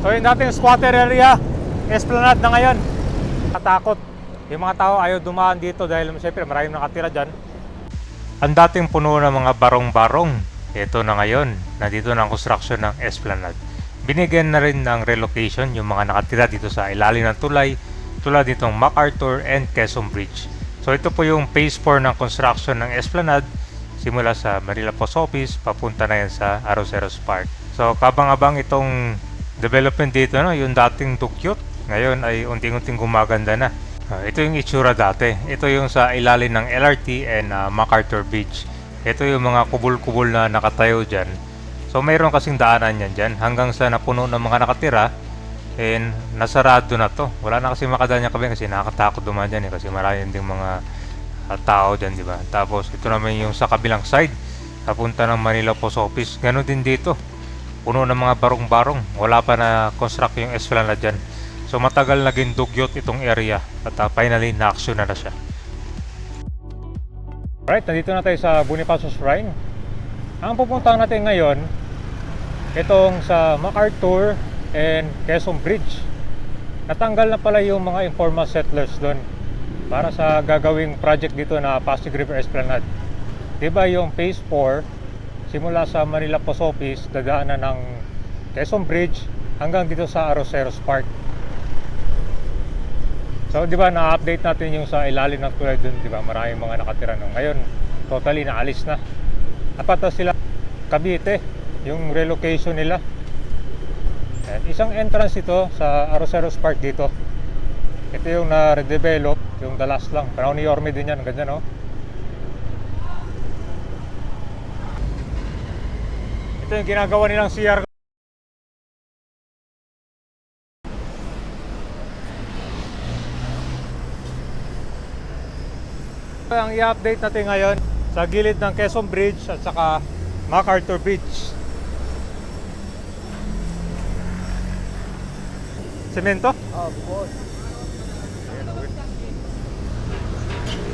So yung dating squatter area, esplanade na ngayon. Katakot. Yung mga tao ayaw dumaan dito dahil siyempre maraming nakatira dyan. Ang dating puno ng mga barong-barong, ito na ngayon, nandito na ang construction ng esplanade. Binigyan na rin ng relocation yung mga nakatira dito sa ilalim ng tulay, tulad nitong MacArthur and Quezon Bridge. So ito po yung phase 4 ng construction ng esplanade, simula sa Manila Post Office, papunta na yan sa Aroseros Park. So kabang-abang itong development dito, no? yung dating dugyot, ngayon ay unting-unting gumaganda na. Ah, ito yung itsura dati. Ito yung sa ilalim ng LRT and ah, MacArthur Beach. Ito yung mga kubul-kubul na nakatayo dyan. So mayroon kasing daanan yan dyan hanggang sa napuno ng mga nakatira and nasarado na to. Wala na kasi makadaan kami kasi nakakatakot dumaan dyan eh kasi marami ding mga ah, tao dyan, di ba? Tapos ito naman yung sa kabilang side, papunta ng Manila Post Office. Ganon din dito. Puno ng mga barong-barong. Wala pa na construct yung esplanade dyan. So matagal naging dugyot itong area at uh, finally na-action na na siya. Alright, nandito na tayo sa Bonifacio Shrine. Ang pupuntahan natin ngayon, itong sa MacArthur and Quezon Bridge. Natanggal na pala yung mga informal settlers doon para sa gagawing project dito na Pasig River Esplanade. 'Di ba yung phase 4 simula sa Manila Post Office dadaanan ng Quezon Bridge hanggang dito sa Aroseros Park. So, di ba, na-update natin yung sa ilalim ng tulay dun, di ba, maraming mga nakatira no. Ngayon, totally naalis na. Apat na sila Cavite, yung relocation nila. Ayan, isang entrance ito sa Aroseros Park dito. Ito yung na-redevelop, yung the last lang. Panahon ni Yorme din yan, ganyan no. Ito yung ginagawa nilang CR Ang i-update natin ngayon sa gilid ng Quezon Bridge at saka MacArthur Bridge. Semento? Of course.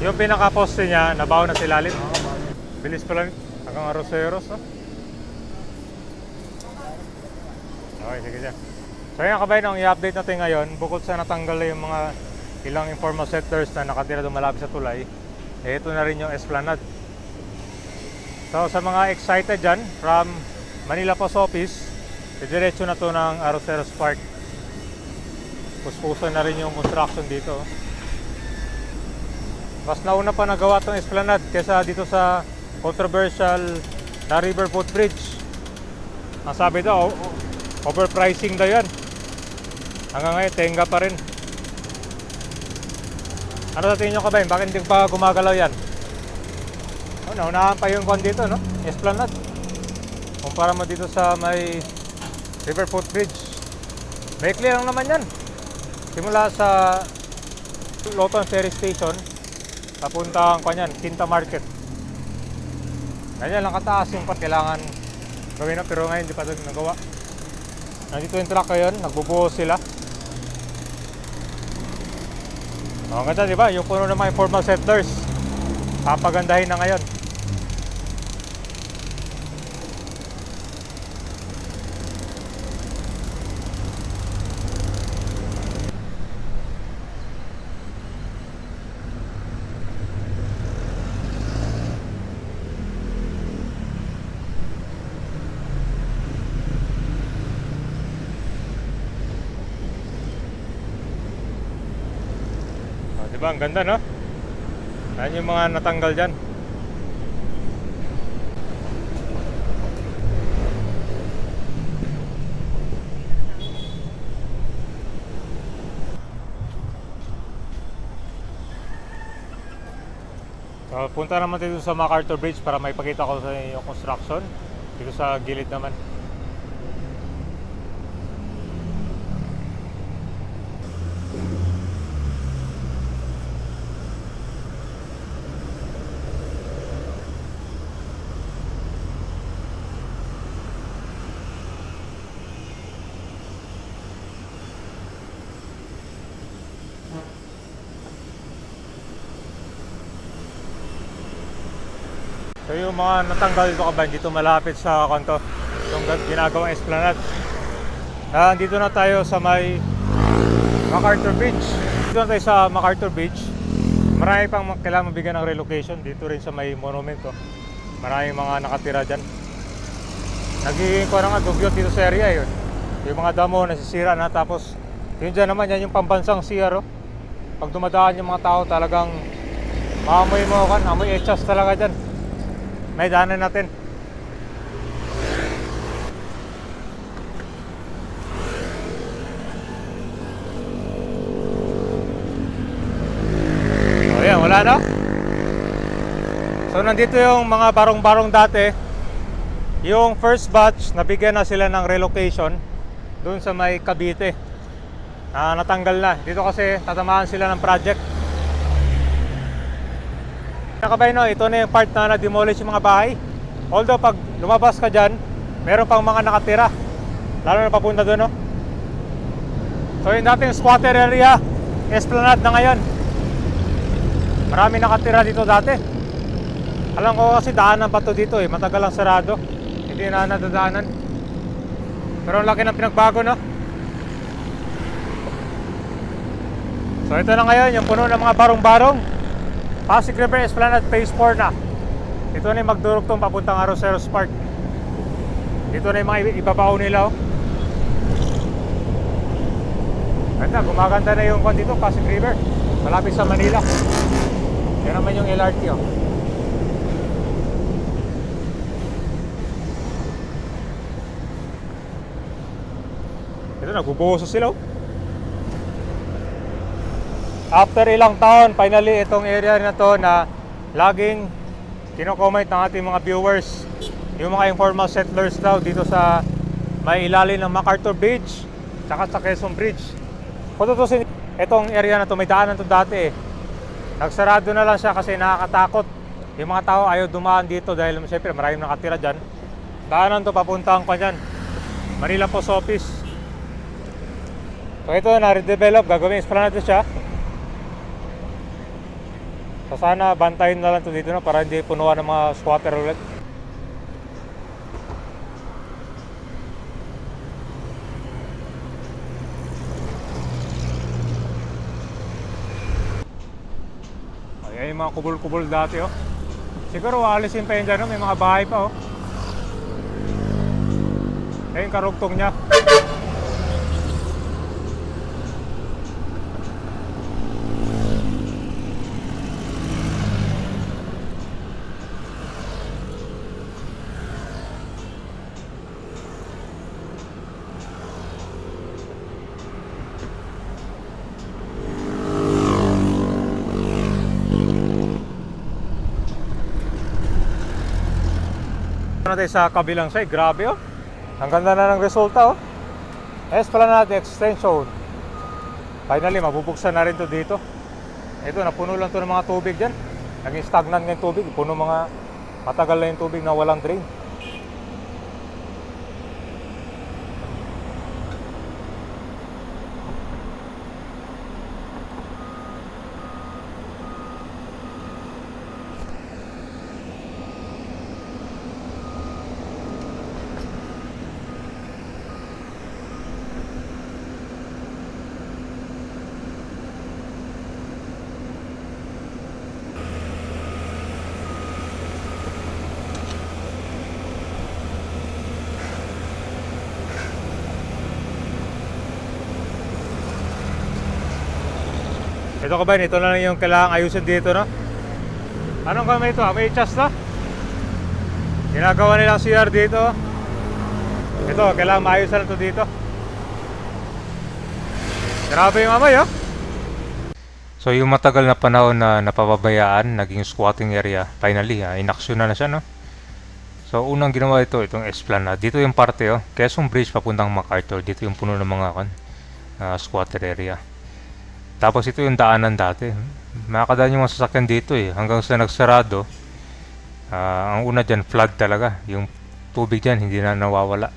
Yung pinaka-poste niya, nabaw na sa ilalim. Bilis pa lang hanggang Aroseros, no? Okay, sige dyan. So yun kabayan, ang i-update natin ngayon, bukod sa natanggal na yung mga ilang informal settlers na nakatira doon malapit sa tulay, eh, ito na rin yung esplanade. So sa mga excited dyan, from Manila Post Office, diretso na to ng Aroseros Park. Puspusan na rin yung construction dito. Mas nauna pa nagawa tong esplanade kesa dito sa controversial na River Footbridge. Ang sabi daw, overpricing daw yan. Hanggang ngayon, tenga pa rin. Ano sa tingin nyo kabayan? Bakit hindi pa gumagalaw yan? Oh, naunahan pa yung kwan dito, no? Esplanade. Kumpara mo dito sa may River Footbridge. Clear lang naman yan. Simula sa Loton Ferry Station, papuntang kanyan, Quinta Market. Ganyan lang kataas yung pat kailangan gawin na pero ngayon hindi pa ito nagawa. Nandito yung truck ngayon, nagbubuhos sila. Ang ganda di ba? Yung puno ng mga informal settlers. Papagandahin na ngayon. Oh, di ba? Ang ganda, no? Yan yung mga natanggal dyan. So, punta naman dito sa MacArthur Bridge para may pakita ko sa inyo yung construction. Dito sa gilid naman. So yung mga natanggal dito kabayan dito malapit sa kanto yung ginagawang esplanade. Ah, dito na tayo sa may MacArthur Beach. Dito na tayo sa MacArthur Beach. Marami pang kailangan mabigyan ng relocation dito rin sa may monumento. Maraming mga nakatira dyan. Nagiging ko na nga dugyot dito sa area yun. Yung mga damo nasisira na tapos yun dyan naman yan yung pambansang CR oh. Pag dumadaan yung mga tao talagang maamoy mo kan, amoy echas talaga dyan. May daanan natin. O yan, wala na. So nandito yung mga barong-barong dati. Yung first batch, nabigyan na sila ng relocation doon sa may Cavite. Ah, natanggal na. Dito kasi tatamaan sila ng project. Nakabay no, ito na yung part na na-demolish yung mga bahay. Although pag lumabas ka dyan, meron pang mga nakatira. Lalo na papunta doon, no? So yung dating squatter area, esplanade na ngayon. Marami nakatira dito dati. Alam ko kasi daanan pa to dito eh, matagal lang sarado. Hindi na nadadaanan. Pero ang laki ng pinagbago, no? So ito na ngayon, yung puno ng mga barong-barong. Pasig River Esplanade Phase 4 na. Ito na yung magdurugtong papuntang Aroseros Park. Dito na yung mga ibabaw nila, oh. Ganda, gumaganda na yung dito, Pasig River. Malapit sa Manila. Yan naman yung LRT, oh. Ito, nagbubuhos na sila, oh. After ilang taon, finally itong area na to na laging kino-comment ng ating mga viewers yung mga informal settlers daw dito sa may ilalim ng MacArthur Beach tsaka sa Quezon Bridge. Kung tutusin, itong area na to may daanan to dati eh. Nagsarado na lang siya kasi nakakatakot. Yung mga tao ayaw dumaan dito dahil siyempre maraming nakatira dyan. Daanan to papuntang pa dyan. Manila Post Office. So ito na-redevelop, gagawin esplanade siya. So sana bantayin na lang to dito no, para hindi punuan ng mga squatter ulit. Ayan yung mga kubol-kubol dati oh. Siguro aalisin pa yun dyan, no? may mga bahay pa oh. Ayun yung karugtong niya. Ano tayo sa kabilang side, grabe oh. Ang ganda na ng resulta oh. Esplanade Extension. Finally, mabubuksan na rin to dito. Ito, napuno lang to ng mga tubig dyan. Naging stagnant yung tubig. Puno mga matagal na yung tubig na walang drain. Ito ka ba, ito na lang yung kailangang ayusin dito, no? Anong kamay ito? May chas na? Ginagawa nilang CR dito. Ito, kailangan maayos ito dito. Grabe yung amoy, oh. So yung matagal na panahon na napapabayaan, naging squatting area, finally, ha, inaksyon na na siya, no? So unang ginawa ito, itong esplanade. Dito yung parte, oh. Quezon Bridge papuntang MacArthur. Dito yung puno ng mga kan, ah, squatter area. Tapos ito yung daanan dati. Makakadaan yung mga sasakyan dito eh. Hanggang sa nagsarado. Ah, ang una dyan, flood talaga. Yung tubig dyan, hindi na nawawala.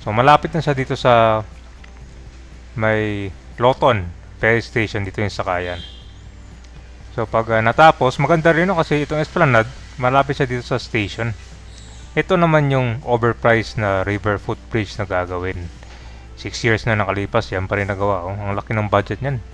So malapit na siya dito sa may Loton ferry station dito yung sakayan. So pag ah, natapos, maganda rin no, kasi itong Esplanade, malapit siya dito sa station. Ito naman yung overpriced na river footbridge na gagawin. 6 years na nakalipas, yan pa rin nagawa. Oh. Ang laki ng budget niyan.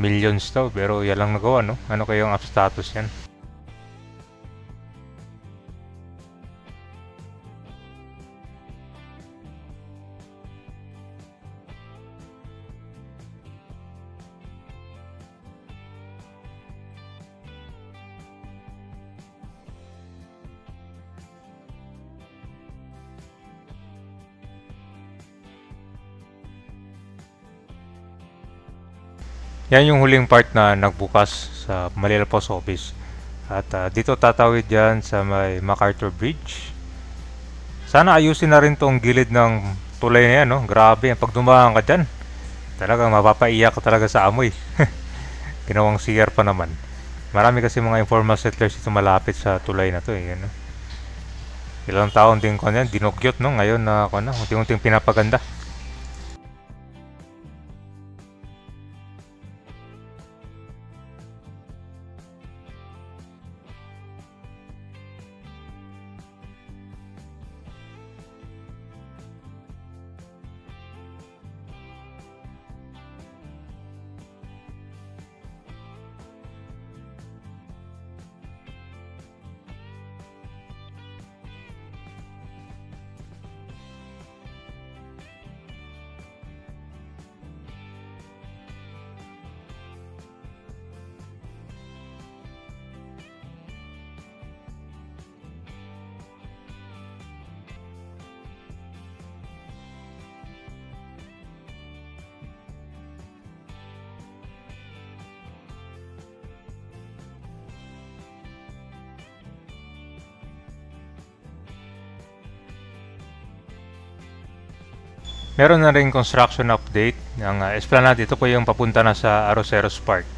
Millions daw, pero yan lang nagawa, no? Ano kayong up status yan? Yan yung huling part na nagbukas sa Manila Post Office. At ah, dito tatawid yan sa may MacArthur Bridge. Sana ayusin na rin tong gilid ng tulay na yan, no? Grabe, pag dumaan ka dyan, talagang mapapaiyak ka talaga sa amoy. Ginawang CR pa naman. Marami kasi mga informal settlers dito malapit sa tulay na to, eh. Ano? Ilang taon din ko yan, dinugyot, no? Ngayon na ako na, unti-unting pinapaganda. Meron na rin construction update ng uh, Esplanade. Ito po yung papunta na sa Aroseros Park.